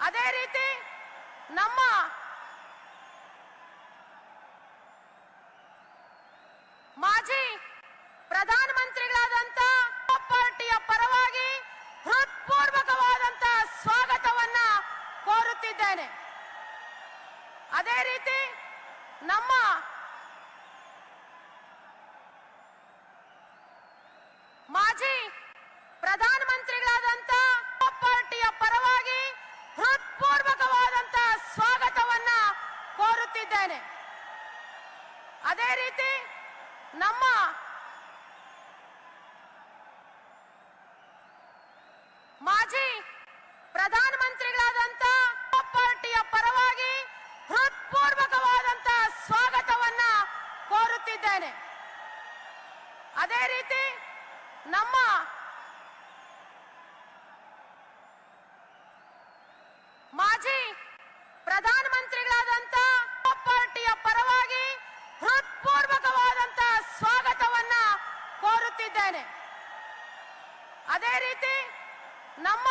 ಅದೇ ರೀತಿ ನಮ್ಮ ಮಾಜಿ ಪ್ರಧಾನಮಂತ್ರಿಗಳಾದಂತ ಪಾರ್ಟಿಯ ಪರವಾಗಿ ಹೃತ್ಪೂರ್ವಕವಾದಂತ ಸ್ವಾಗತವನ್ನ ಕೋರುತ್ತಿದ್ದೇನೆ. ಅದೇ ರೀತಿ ನಮ್ಮ ಮಾಜಿ ಪ್ರಧಾನಮಂತ್ರಿಗಳಾದಂತ ಪಾರ್ಟಿಯ ಪರವಾಗಿ ಹೃತ್ಪೂರ್ವಕವಾದಂತ ಸ್ವಾಗತವನ್ನ ಕೋರುತ್ತಿದ್ದೇನೆ ಅದೇ ರೀತಿ ನಮ್ಮ ಮಾಜಿ ಪ್ರಧಾನಮಂತ್ರಿಗಳಾದಂತ ಪಾರ್ಟಿಯ ಪರವಾಗಿ ಹೃತ್ಪೂರ್ವಕವಾದಂತ ಸ್ವಾಗತವನ್ನ ಕೋರುತ್ತಿದ್ದೇನೆ. ಅದೇ ರೀತಿ ನಮ್ಮ ಮಾಜಿ ಪ್ರಧಾನಮಂತ್ರಿಗಳಾದಂತ ಪಾರ್ಟಿಯ ಪರವಾಗಿ ಹೃತ್ಪೂರ್ವಕವಾದಂತ ಸ್ವಾಗತವನ್ನ ಕೋರುತ್ತಿದ್ದೇನೆ ಅದೇ ರೀತಿ ನಮ್ಮ